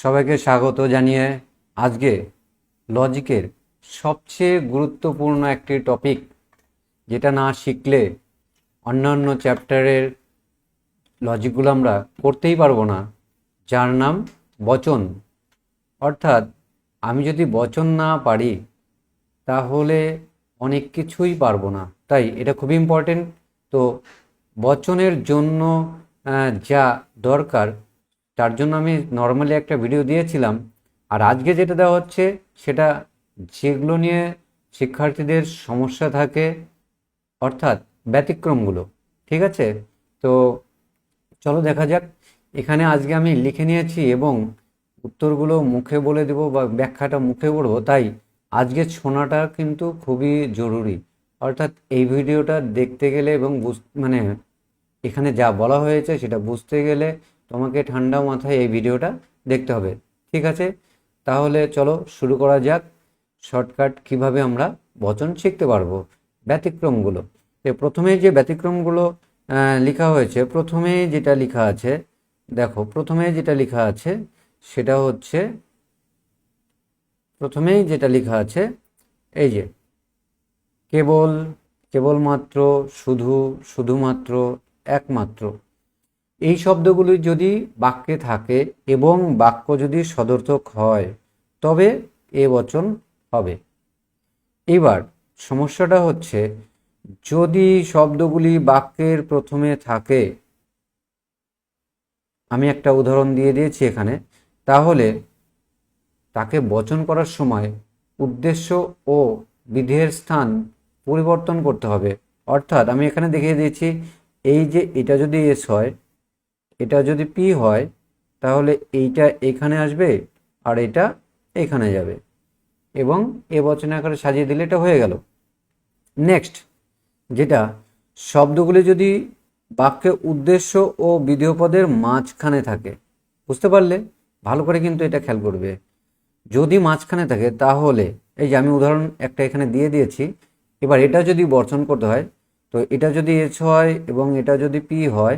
সবাইকে স্বাগত জানিয়ে আজকে লজিকের সবচেয়ে গুরুত্বপূর্ণ একটি টপিক যেটা না শিখলে অন্যান্য চ্যাপ্টারের লজিকগুলো আমরা করতেই পারব না, যার নাম বচন। অর্থাৎ আমি যদি বচন না পারি, তাহলে অনেক কিছুই পারব না। তাই এটা খুবই ইম্পর্টেন্ট তো বচনের জন্য যা দরকার তার জন্য আমি নর্মালি একটা ভিডিও দিয়েছিলাম। আর আজকে যেটা দেওয়া হচ্ছে, সেটা যেগুলো নিয়ে শিক্ষার্থীদের সমস্যা থাকে, অর্থাৎ ব্যতিক্রমগুলো, ঠিক আছে? তো চলো দেখা যাক। এখানে আজকে আমি লিখে নিয়েছি এবং উত্তরগুলো মুখে বলে দেবো বা ব্যাখ্যাটা মুখে বলব তাই আজকে শোনাটা কিন্তু খুবই জরুরি। অর্থাৎ এই ভিডিওটা দেখতে গেলে এবং মানে এখানে যা বলা হয়েছে সেটা বুঝতে গেলে তোমাকে ঠান্ডা মাথায় এই ভিডিওটা দেখতে হবে। ঠিক আছে? তাহলে চলো শুরু করা যাক। শর্টকাট কীভাবে আমরা বচন শিখতে পারব। ব্যতিক্রমগুলো। তো প্রথমে যে ব্যতিক্রমগুলো লেখা হয়েছে, প্রথমে যেটা লেখা আছে, দেখো, প্রথমে যেটা লেখা আছে, সেটা হচ্ছে প্রথমেই যেটা লেখা আছে, এই যে, কেবল, কেবলমাত্র, শুধু, শুধুমাত্র, একমাত্র। এই শব্দগুলি যদি বাক্যে থাকে এবং বাক্য যদি সদর্থক হয়, তবে এ বচন হবে। এবার সমস্যাটা হচ্ছে, যদি শব্দগুলি বাক্যের প্রথমে থাকে, আমি একটা উদাহরণ দিয়ে দিয়েছি এখানে, তাহলে তাকে বচন করার সময় উদ্দেশ্য ও বিধেয়ের স্থান পরিবর্তন করতে হবে। অর্থাৎ আমি এখানে দেখিয়ে দিয়েছি, এই যে এটা যদি এস হয় এটা যদি পি হয়, তাহলে এইটা এখানে আসবে আর এটা এখানে যাবে। এবং এ বচন আকারে সাজিয়ে দিলে এটা হয়ে গেল। নেক্সট যেটা শব্দগুলি যদি বাক্যে উদ্দেশ্য ও বিধেয়পদের মাঝখানে থাকে, বুঝতে পারলে? ভালো করে কিন্তু এটা খেয়াল করবে। যদি মাঝখানে থাকে, তাহলে, এই যে আমি উদাহরণ একটা এখানে দিয়ে দিয়েছি, এবার এটা যদি বর্জন করতে হয়, তো এটা যদি এস হয় এবং এটা যদি পি হয়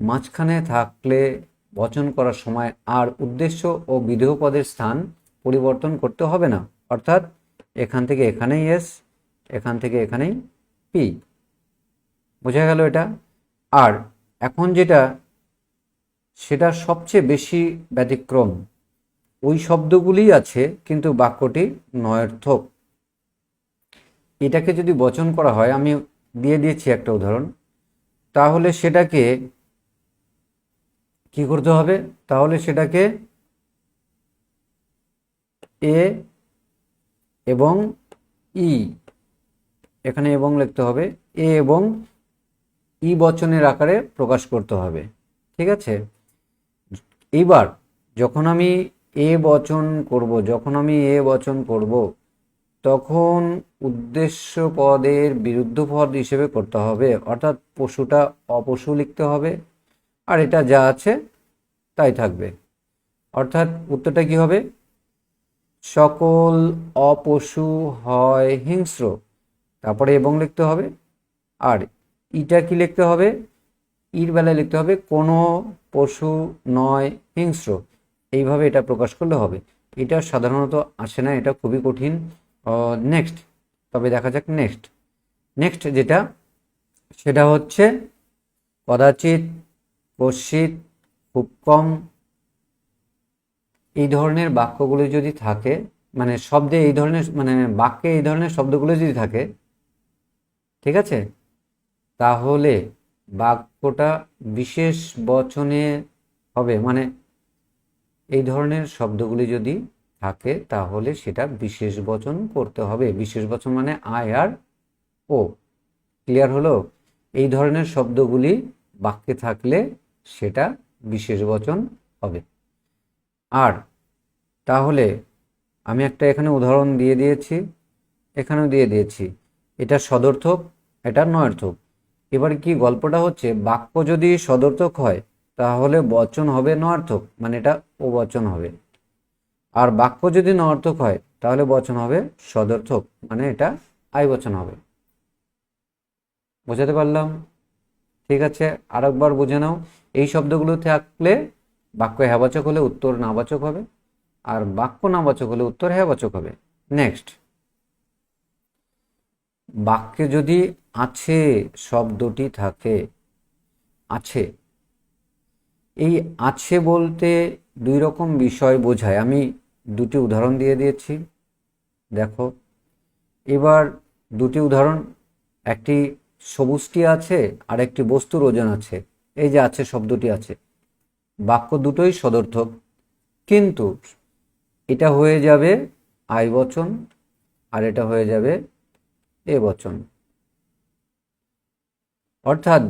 মাঝখানে থাকলে বচন করার সময় আর উদ্দেশ্য ও বিধেয় পদের স্থান পরিবর্তন করতে হবে না। অর্থাৎ এখান থেকে এখানেই এস, এখান থেকে এখানেই পি। বোঝা গেল এটা? আর এখন যেটা, সেটা সবচেয়ে বেশি ব্যতিক্রম। ওই শব্দগুলি আছে, কিন্তু বাক্যটি নয়ার্থক। এটাকে যদি বচন করা হয়, আমি দিয়ে দিয়েছি একটা উদাহরণ। তাহলে সেটাকে কি করতে হবে? তাহলে সেটাকে এ এবং ই, এখানে এবং লিখতে হবে, এ এবং ই বচনের আকারে প্রকাশ করতে হবে, ঠিক আছে? এইবার যখন আমি এ বচন করব, যখন আমি এ বচন করব, তখন উদ্দেশ্য পদের বিরুদ্ধ পদ হিসেবে করতে হবে, অর্থাৎ পশুটা অপশু লিখতে হবে আর এটা যা আছে, তাই থাকবে। অর্থাৎ উত্তরটা কি হবে? সকল অপশু হয় হিংস্র। তারপরে এবং লিখতে হবে। আর ইটা কি লিখতে হবে? ইর বেলায় লিখতে হবে, কোনো পশু নয় হিংস্র। এইভাবে এটা প্রকাশ করলে হবে। এটা সাধারণত আসে না, এটা খুবই কঠিন। নেক্সট তবে দেখা যাক নেক্সট নেক্সট যেটা, সেটা হচ্ছে, কদাচিৎ কশ্চিৎ খুব কম। এই ধরনের বাক্যগুলি যদি থাকে মানে শব্দে এই ধরনের মানে বাক্যে এই ধরনের শব্দগুলো যদি থাকে, ঠিক আছে? তাহলে বাক্যটা বিশেষ বচনে হবে। মানে এই ধরনের শব্দগুলি যদি থাকে, তাহলে সেটা বিশেষ বচন করতে হবে। বিশেষ বচন মানে আই আর ও। ক্লিয়ার হলো? এই ধরনের শব্দগুলি বাক্যে থাকলে সেটা বিশেষ বচন হবে। আর তাহলে আমি একটা এখানে উদাহরণ দিয়ে দিয়েছি, এখানেও দিয়ে দিয়েছি। এটা সদর্থক, এটা নয়ার্থক। এবার কি গল্পটা হচ্ছে, বাক্য যদি সদর্থক হয়, তাহলে বচন হবে নয়ার্থক মানে এটা অবচন হবে। আর বাক্য যদি নয়ার্থক হয়, তাহলে বচন হবে সদর্থক মানে এটা আই বচন হবে। বোঝাতে পারলাম? ঠিক আছে, আরেকবার বুঝে নাও। এই শব্দগুলো থাকলে বাক্য হ্যাবাচক হলে উত্তর নাবাচক হবে, আর বাক্য নাবাচক হলে উত্তর হ্যাবাচক হবে। নেক্সট বাক্যে যদি আছে শব্দটি থাকে, আছে, এই আছে বলতে দুই রকম বিষয় বোঝায়। আমি দুটি উদাহরণ দিয়ে দিয়েছি, দেখো। এবার দুটি উদাহরণ, একটি সবুজটি আছে আর একটি বস্তুর ওজন আছে। এই যে আছে, শব্দটি আছে। বাক্য দুটোই সদর্থক। কিন্তু এটা হয়ে যাবে আই বচন আর এটা হয়ে যাবে এ বচন। অর্থাৎ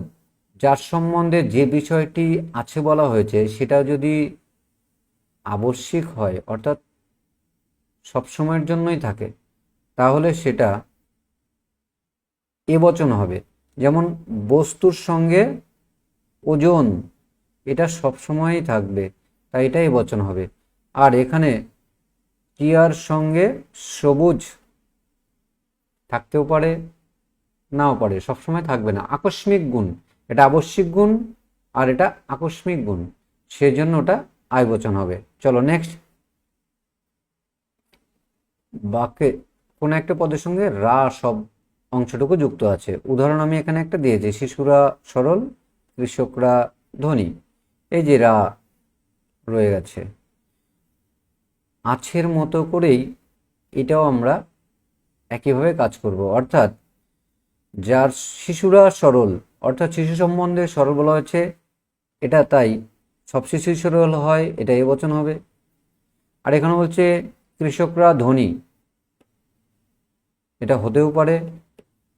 যার সম্বন্ধে যে বিষয়টি আছে বলা হয়েছে, সেটা যদি আবশ্যিক হয়, অর্থাৎ সবসময়ের জন্যই থাকে, তাহলে সেটা এ বচন হবে। যেমন বস্তুর সঙ্গে ওজন, এটা সবসময়ই থাকবে, তাই এটাই বচন হবে। আর এখানে টিয়ার সঙ্গে সবুজ থাকতেও পারে, নাও পারে সবসময় থাকবে না। আকস্মিক গুণ, এটা আবশ্যিক গুণ আর এটা আকস্মিক গুণ, সেজন্য ওটা আয়বচন হবে। চলো নেক্সট বাক্যে কোনো একটা পদের সঙ্গে রা সব অংশটুকু যুক্ত আছে। উদাহরণ আমি এখানে একটা দিয়েছি, শিশুরা সরল কৃষকরা ধনী। এই যে রা রয়ে গেছে। আছের মতো করেই এটাও আমরা একইভাবে কাজ করব। অর্থাৎ যার শিশুরা সরল, অর্থাৎ শিশু সম্বন্ধে সরল বলা হয়েছে, এটা তাই সব শিশুই সরল হয়, এটা এ বচন হবে। আর এখানে বলছে কৃষকরা ধনী, এটা হতেও পারে,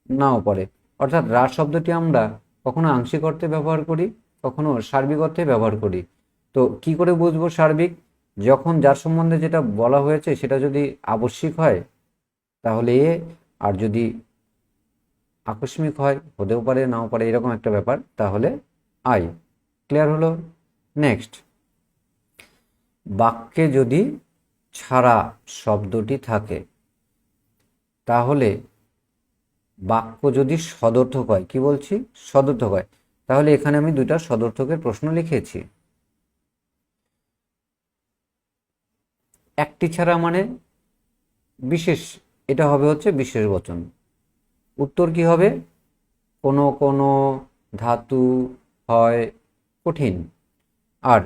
নাও পারে। অর্থাৎ রা শব্দটি আমরা কখনো আংশিক অর্থে ব্যবহার করি, কখনো সার্বিক অর্থে ব্যবহার করি। তো কি করে বুঝব সার্বিক? যখন যার সম্বন্ধে যেটা বলা হয়েছে সেটা যদি আবশ্যিক হয়, তাহলে এ, আর যদি আকস্মিক হয়, হতেও পারে, নাও পারে, এরকম একটা ব্যাপার, তাহলে আই। ক্লিয়ার হলো? নেক্সট। বাক্যে যদি ছাড়া শব্দটি থাকে, তাহলে বাক্য যদি সদর্থক হয়, কি বলছি? সদর্থক হয়। তাহলে এখানে আমি দুইটা সদর্থকের প্রশ্ন লিখেছি। একটি ছাড়া মানে বিশেষ, এটা হবে হচ্ছে বিশেষ বচন। উত্তর কি হবে? কোনো কোনো ধাতু হয় কঠিন। আর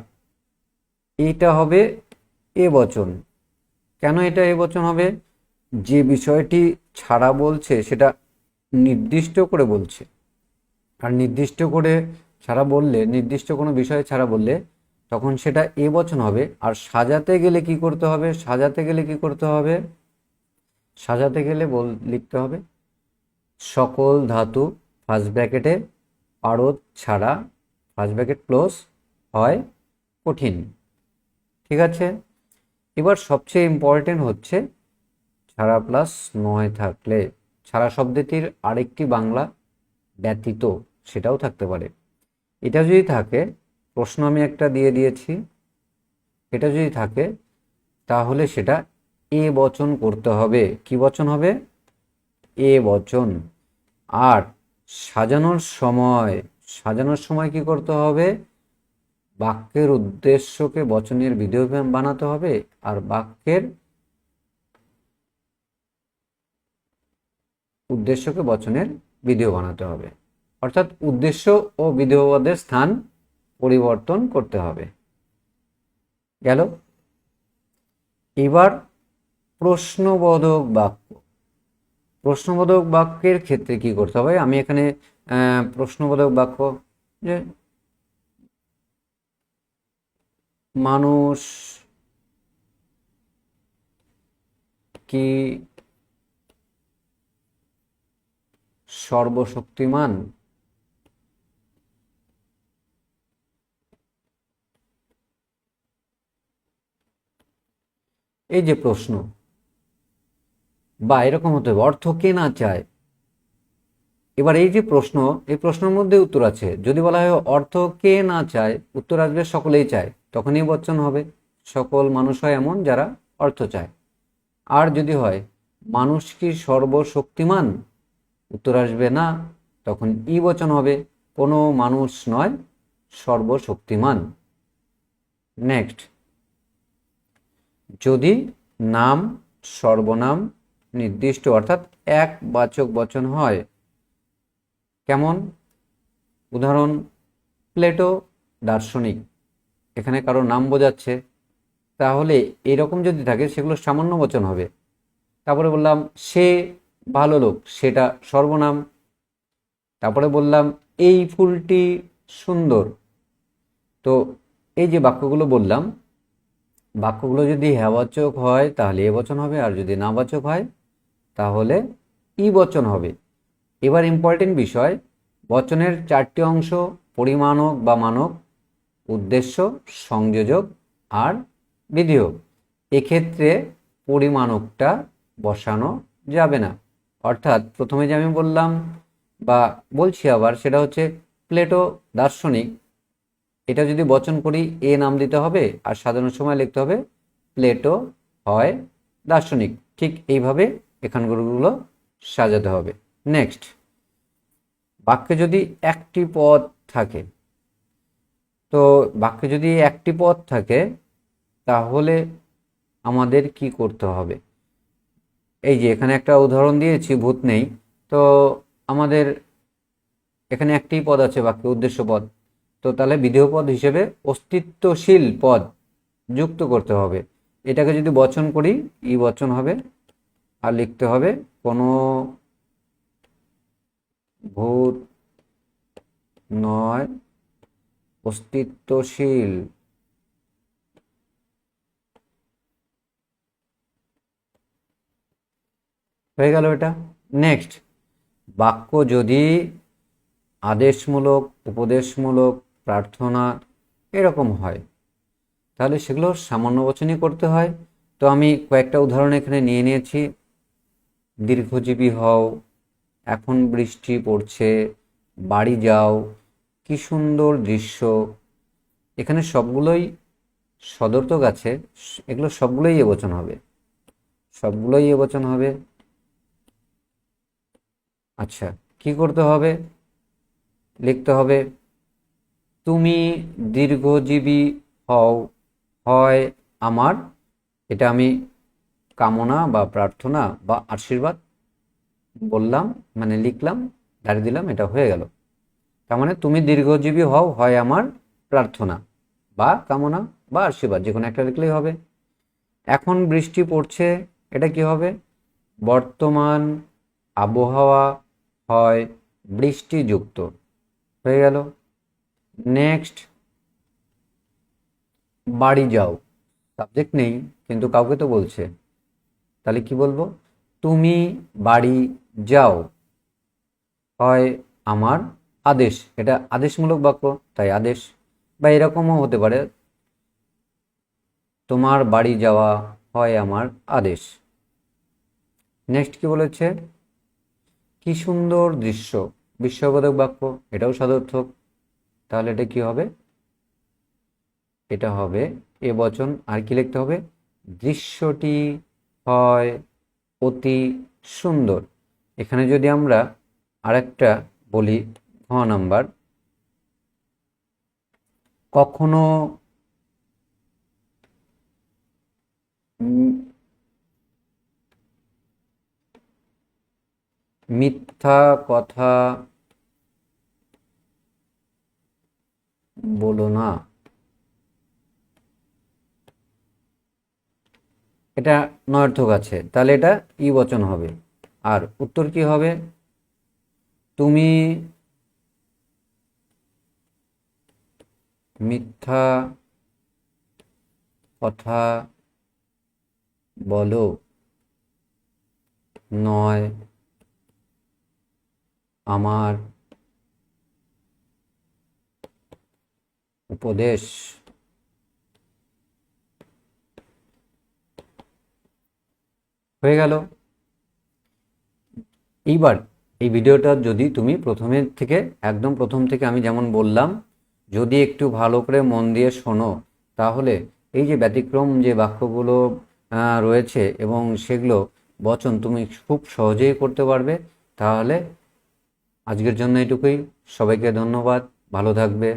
এটা হবে এ বচন। কেন এটা এ বচন হবে? যে বিষয়টি ছাড়া বলছে, সেটা নির্দিষ্ট করে বলছে। আর নির্দিষ্ট করে ছাড়া বললে, নির্দিষ্ট কোনো বিষয় ছাড়া বললে তখন সেটা এ বচন হবে। আর সাজাতে গেলে কি করতে হবে? সাজাতে গেলে কি করতে হবে? সাজাতে গেলে বল লিখতে হবে, সকল ধাতু ফার্স্ট ব্র্যাকেটে পারদ ছাড়া ফার্স্ট ব্র্যাকেট ক্লোজ হয় কঠিন। ঠিক আছে? এবার সবচেয়ে ইম্পর্টেন্ট হচ্ছে, ছাড়া প্লাস নয় থাকলে। ছাড়া শব্দটির আরেকটি বাংলা ব্যতীত সেটাও থাকতে পারে। এটা যদি থাকে, প্রশ্ন আমি একটা দিয়ে দিয়েছি, এটা যদি থাকে, তাহলে সেটা এ বচন করতে হবে। কি বচন হবে? এ বচন। আর সাজানোর সময় সাজানোর সময় কি করতে হবে? বাক্যের উদ্দেশ্যকে বচনের ভিডিও বানাতে হবে। আর বাক্যের উদ্দেশ্যকে বচনের ভিডিও বানাতে হবে। অর্থাৎ উদ্দেশ্য ও বিধেয়বাদের স্থান পরিবর্তন করতে হবে। গেল। এবার প্রশ্নবোধক বাক্য। প্রশ্নবোধক বাক্যের ক্ষেত্রে কি করতে হবে? আমি এখানে প্রশ্নবোধক বাক্য, যে মানুষ কি সর্বশক্তিমান। এই যে প্রশ্ন, বা এরকম হতে অর্থ কে না চায়? এবার এই যে প্রশ্ন, এই প্রশ্নের মধ্যে উত্তর আছে। যদি বলা হয় অর্থ কে না চায়, উত্তর আসবে সকলেই চায়, তখনই বচ্চন হবে। সকল মানুষ হয় এমন যারা অর্থ চায়। আর যদি হয়, মানুষ কি সর্বশক্তিমান? উত্তর আসবে না, তখন ই বচন হবে। কোনো মানুষ নয়, সর্বশক্তিমান। নেক্সট যদি নাম, সর্বনাম নির্দিষ্ট, অর্থাৎ এক বাচক বচন হয়, কেমন? উদাহরণ, প্লেটো দার্শনিক। এখানে কারও নাম বোঝাচ্ছে। তাহলে এরকম যদি থাকে, সেগুলো সামান্য বচন হবে। তারপরে বললাম, সে ভালো লোক, সেটা সর্বনাম। তারপরে বললাম, এই ফুলটি সুন্দর। তো এই যে বাক্যগুলো বললাম, বাক্যগুলো যদি হ্যাবাচক হয়, তাহলে এ বচন হবে, আর যদি নাবাচক হয়, তাহলে ই বচন হবে। এবার ইম্পর্টেন্ট বিষয়, বচনের চারটি অংশ, পরিমাণক বা মানক, উদ্দেশ্য, সংযোজক আর বিধেয় এক্ষেত্রে পরিমাণকটা বসানো যাবে না। অর্থাৎ প্রথমে যে আমি বললাম বা বলছি আবার, সেটা হচ্ছে প্লেটো দার্শনিক। এটা যদি বচন করি, এ নাম দিতে হবে আর সাধারণ সময় লিখতে হবে, প্লেটো হয় দার্শনিক। ঠিক এইভাবে এখানগুলো সাজাতে হবে। নেক্সট। বাক্যে যদি একটি পদ থাকে, তো বাক্যে যদি একটি পদ থাকে, তাহলে আমাদের কি করতে হবে? এই যে এখানে একটা উদাহরণ দিয়েছি, ভূত নেই। তো আমাদের এখানে একটি পদ আছে, বাকি উদ্দেশ্য পদ। তো তাহলে বিধেয় পদ হিসেবে অস্তিত্বশীল পদ যুক্ত করতে হবে। এটাকে যদি বচন করি, ই বচন হবে, আর লিখতে হবে কোনো ভূত নয়, অস্তিত্বশীল। হয়ে গেল এটা। নেক্সট বাক্য যদি আদেশমূলক, উপদেশমূলক, প্রার্থনা এরকম হয়, তাহলে সেগুলো সামান্য বচনই করতে হয়। তো আমি কয়েকটা উদাহরণ এখানে নিয়ে নিয়েছি। দীর্ঘজীবী হও, এখন বৃষ্টি পড়ছে, বাড়ি যাও, কি সুন্দর দৃশ্য। এখানে সবগুলোই সদর্থক আছে, এগুলো সবগুলোই এ বচন হবে। সবগুলোই এ বচন হবে। আচ্ছা কি করতে হবে? লিখতে হবে, তুমি দীর্ঘজীবী হও, হয় আমার। এটা আমি কামনা বা প্রার্থনা বা আশীর্বাদ বললাম মানে লিখলাম দাঁড়িয়ে দিলাম, এটা হয়ে গেল। তার মানে তুমি দীর্ঘজীবী হও, হয় আমার প্রার্থনা বা কামনা বা আশীর্বাদ যে কোনো একটা লিখলেই হবে। এখন বৃষ্টি পড়ছে, এটা কি হবে? বর্তমান আবহাওয়া হয় বৃষ্টিযুক্ত। হয়ে গেল। নেক্সট বাড়ি যাও। সাবজেক্ট নেই, কিন্তু কাউকে তো বলছে। তাহলে কি বলব? তুমি বাড়ি যাও। হয় আমার আদেশ। এটা আদেশমূলক বাক্য, তাই আদেশ। বা এরকমও হতে পারে। তোমার বাড়ি যাওয়া হয় আমার আদেশ। নেক্সট কি বলেছে? কি সুন্দর দৃশ্য। বিশ্ববোধক বাক্য, এটাও সদর্থক তাহলে এটা কি হবে? এটা হবে, এ বচন আর কি লিখতে হবে? দৃশ্যটি হয় অতি সুন্দর। এখানে যদি আমরা আরেকটা বলি, ঘ নাম্বার। কখনো মিথ্যা কথা বলো না। এটা নয়ার্থক আছে। তাহলে এটা ই বচন হবে। আর উত্তর কি হবে? তুমি মিথ্যা কথা বলো। নয় আমার উপদেশ হয়ে গেল। এইবার এই ভিডিওটা যদি তুমি প্রথমের থেকে, একদম প্রথম থেকে আমি যেমন বললাম, যদি একটু ভালো করে মন দিয়ে শোনো, তাহলে এই যে ব্যতিক্রম যে বাক্যগুলো রয়েছে এবং সেগুলো বচন তুমি খুব সহজেই করতে পারবে, তাহলে আজকের জন্য এটুকুই। সবাইকে ধন্যবাদ। ভালো থাকবে।